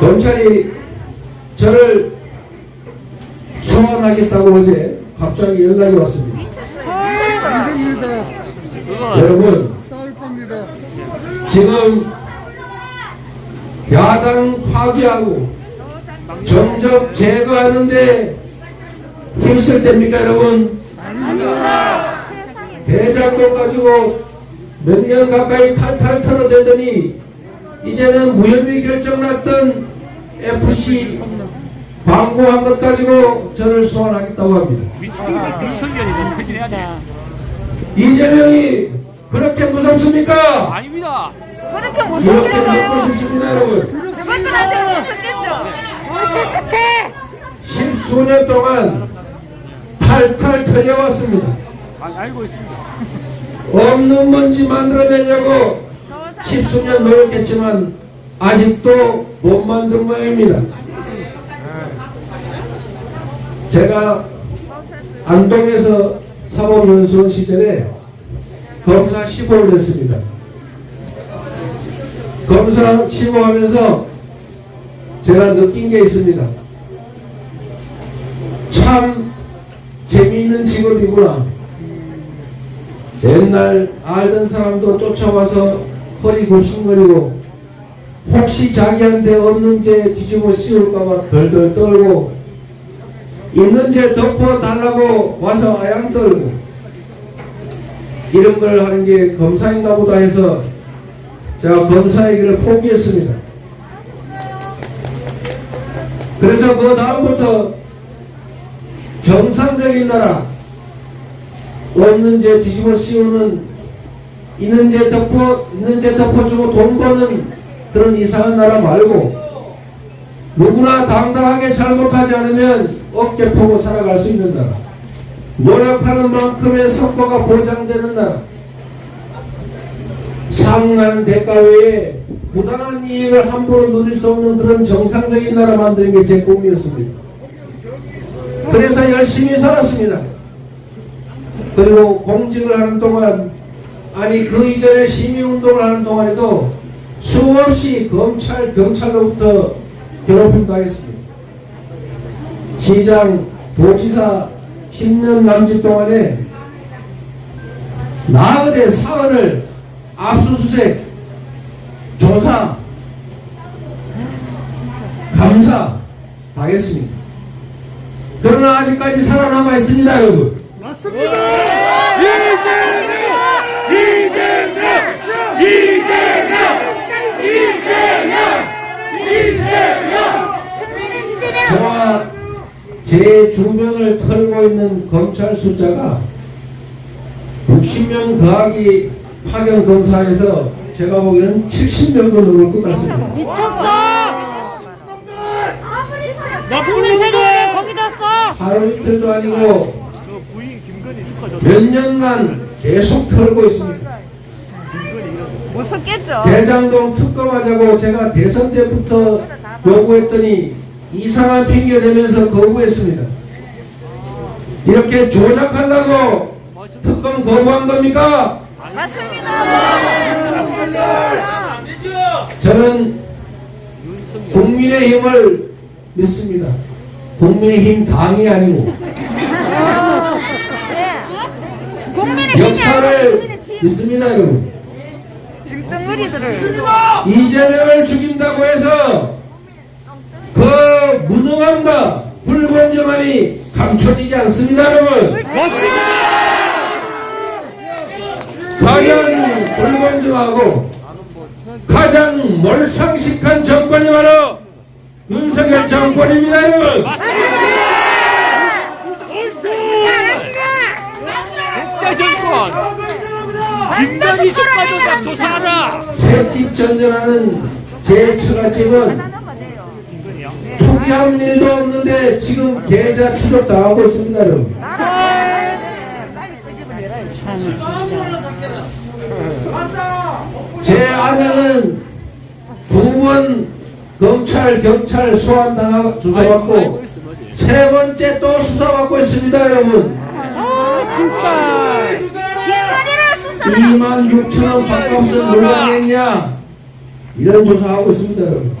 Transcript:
검찰이 저를 소환하겠다고 어제 갑자기 연락이 왔습니다. 여러분 지금 야당 파괴하고 정적 제거하는데 힘쓸 때입니까 여러분? 대장동 가지고 몇 년 가까이 탈탈 털어대더니 이제는 무혐의 결정 났던 FC 광고한 것 가지고 저를 소환하겠다고 합니다. 너무 이재명이 그렇게 무섭습니까? 아닙니다. 그렇게. 먹고 싶습니다 여러분. 저분들한테 무섭겠죠. 깨끗해. 십수년 동안 탈탈 털려왔습니다. 아, 알고 있습니다. 없는 먼지 만들어내려고 십수년 노력했지만 아직도 못 만든 모양입니다. 제가 안동에서 사법연수원 시절에 검사 시보를 했습니다. 검사 시보하면서 제가 느낀 게 있습니다. 참 재미있는 직업이구나. 옛날 알던 사람도 쫓아와서 허리 굽신거리고 혹시 자기한테 없는 게 뒤집어 씌울까봐 덜덜 떨고 있는 죄 덮어 달라고 와서 아양 떨고 이런 걸 하는 게 검사인가 보다 해서 제가 검사의 길을 포기했습니다. 그래서 그 다음부터 정상적인 나라 없는 죄 뒤집어 씌우는 있는 죄 덮어 있는 죄 덮어주고 돈 버는 그런 이상한 나라 말고 누구나 당당하게 잘못하지 않으면 어깨 펴고 살아갈 수 있는 나라. 노력하는 만큼의 성과가 보장되는 나라. 상응하는 대가 외에 부당한 이익을 함부로 누릴 수 없는 그런 정상적인 나라 만드는 게 제 꿈이었습니다. 그래서 열심히 살았습니다. 그리고 공직을 하는 동안 아니 그 이전에 시민운동을 하는 동안에도 수없이 검찰 경찰로부터 괴롭힘 당했습니다. 시장 도지사 10년 남짓 동안에 나흘의 사흘을 압수수색 조사 감사 당했습니다. 그러나 아직까지 살아남아 있습니다 여러분. 저와 제 주변을 털고 있는 검찰 숫자가 60명 더하기 파견 검사에서 제가 보기에는 70명도 넘을 것 같습니다. 미쳤어. 나쁜 세력을 거기다 써. 하루 이틀도 아니고. 몇 년간 계속 털고 있습니다. 무섭겠죠. 대장동 특검하자고 제가 대선 때부터 요구했더니 이상한 핑계 대면서 거부했습니다. 이렇게 조작하려고 특검 거부한 겁니까? 맞습니다. 저는 국민의 힘을 믿습니다. 국민의 힘 당이 아니고 네. 국민의 아니라 역사를 국민의 힘. 믿습니다, 여러분. 이재명을 죽인다고 해서 그 무능함과 불공정함이 감춰지지 않습니다, 여러분. 가장 불공정하고 가장 몰상식한 정권이 바로 윤석열 정권입니다, 여러분. 국제 정권. 김건희 축하 조작 조사하라. 새집 전전하는 제 처갓집은 투기한 일도 없는데 지금 계좌 추적 당하고 있습니다, 여러분. 제 아내는 두 번 검찰 경찰 소환 당하 알고 조사받고. 세 번째 또 수사받고 있습니다, 여러분. 김건희를 수사. 2만 6천 원 밥값은 누가 냈냐? 이런 조사하고 있습니다, 여러분.